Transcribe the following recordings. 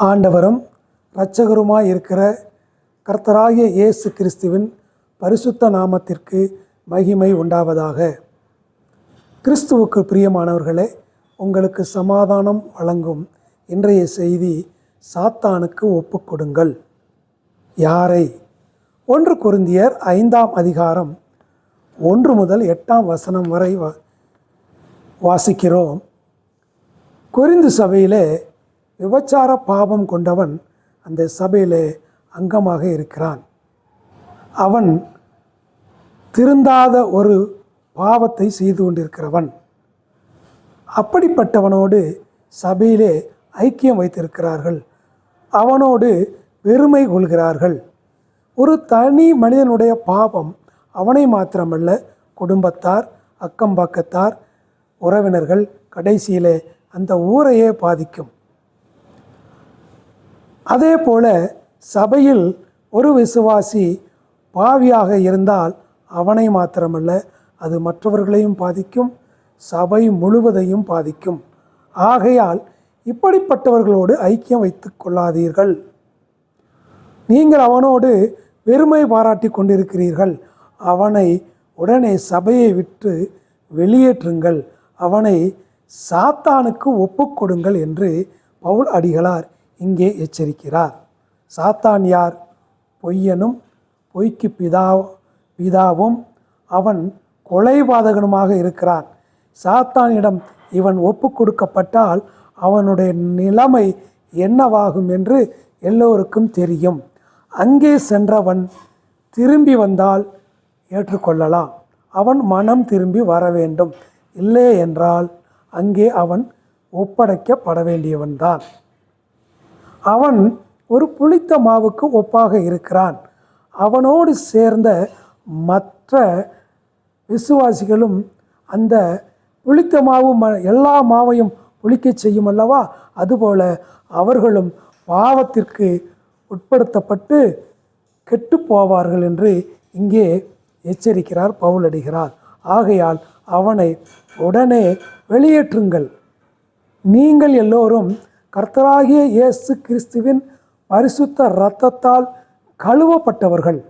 ஆண்டவரும் இரட்சகருமாய் இருக்கிற கர்த்தராகிய இயேசு கிறிஸ்துவின் பரிசுத்த நாமத்திற்கு மகிமை உண்டாவதாக. கிறிஸ்துவுக்கு பிரியமானவர்களே உங்களுக்கு சமாதானம் வழங்கும் இன்றைய செய்தி சாத்தானுக்கு ஒப்புக்கொடுங்கள் யாரை? ஒன்று குருந்தியர் ஐந்தாம் அதிகாரம் ஒன்று முதல் எட்டாம் வசனம் வரை வா- வாசிக்கிறோம். குறிந்து சபையிலே விபச்சார பாவம் கொண்டவன் அந்த சபையிலே அங்கமாக இருக்கிறான். அவன் திருந்தாத ஒரு பாவத்தை செய்து கொண்டிருக்கிறவன். அப்படிப்பட்டவனோடு சபையிலே ஐக்கியம் வைத்திருக்கிறார்கள். அவனோடு வெறுமை கொள்கிறார்கள். ஒரு தனி மனிதனுடைய பாவம் அவனை மாத்திரமல்ல குடும்பத்தார் அக்கம்பக்கத்தார் உறவினர்கள் கடைசியிலே அந்த ஊரையே பாதிக்கும். அதே போல சபையில் ஒரு விசுவாசி பாவியாக இருந்தால் அவனை மாத்திரமல்ல அது மற்றவர்களையும் பாதிக்கும் சபை முழுவதையும் பாதிக்கும். ஆகையால் இப்படிப்பட்டவர்களோடு ஐக்கியம் வைத்துக் கொள்ளாதீர்கள். நீங்கள் அவனோடு பெருமை பாராட்டி கொண்டிருக்கிறீர்கள். அவனை உடனே சபையை விட்டு வெளியேற்றுங்கள். அவனை சாத்தானுக்கு ஒப்புக்கொடுங்கள் என்று பவுல் அடிகளார். இங்கே எச்சரிக்கிறார். சாத்தான் யார்? பொய்யனும் பொய்க்கு பிதா பிதாவும் அவன் கொலைபாதகனுமாக இருக்கிறான். சாத்தானிடம் இவன் ஒப்பு கொடுக்கப்பட்டால் அவனுடைய நிலைமை என்னவாகும் என்று எல்லோருக்கும் தெரியும். அங்கே சென்றவன் திரும்பி வந்தால் ஏற்றுக்கொள்ளலாம். அவன் மனம் திரும்பி வர வேண்டும். இல்லை என்றால் அங்கே அவன் ஒப்படைக்கப்பட வேண்டியவன்தான். அவன் ஒரு புளித்த மாவுக்கு ஒப்பாக இருக்கிறான். அவனோடு சேர்ந்த மற்ற விசுவாசிகளும் அந்த புளித்த மாவு ம எல்லா மாவையும் புளிக்க செய்யும் அல்லவா? அதுபோல அவர்களும் பாவத்திற்கு உட்படுத்தப்பட்டு கெட்டு போவார்கள் என்று இங்கே எச்சரிக்கிறார் பவுலடிகிறார். ஆகையால் அவனை உடனே வெளியேற்றுங்கள். நீங்கள் எல்லோரும் கர்த்தராகிய இயேசு கிறிஸ்துவின் பரிசுத்த இரத்தத்தால் கழுவப்பட்டவர்கள்.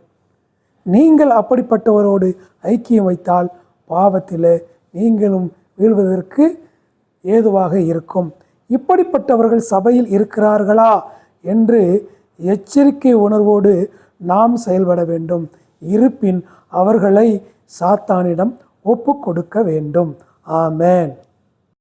நீங்கள் அப்படிப்பட்டவரோடு ஐக்கியம் வைத்தால் பாவத்திலே நீங்களும் வீழ்வதற்கு ஏதுவாக இருக்கும். இப்படிப்பட்டவர்கள் சபையில் இருக்கிறார்களா என்று எச்சரிக்கை உணர்வோடு நாம் செயல்பட வேண்டும். இருப்பின் அவர்களை சாத்தானிடம் ஒப்பு கொடுக்க வேண்டும். ஆமேன்.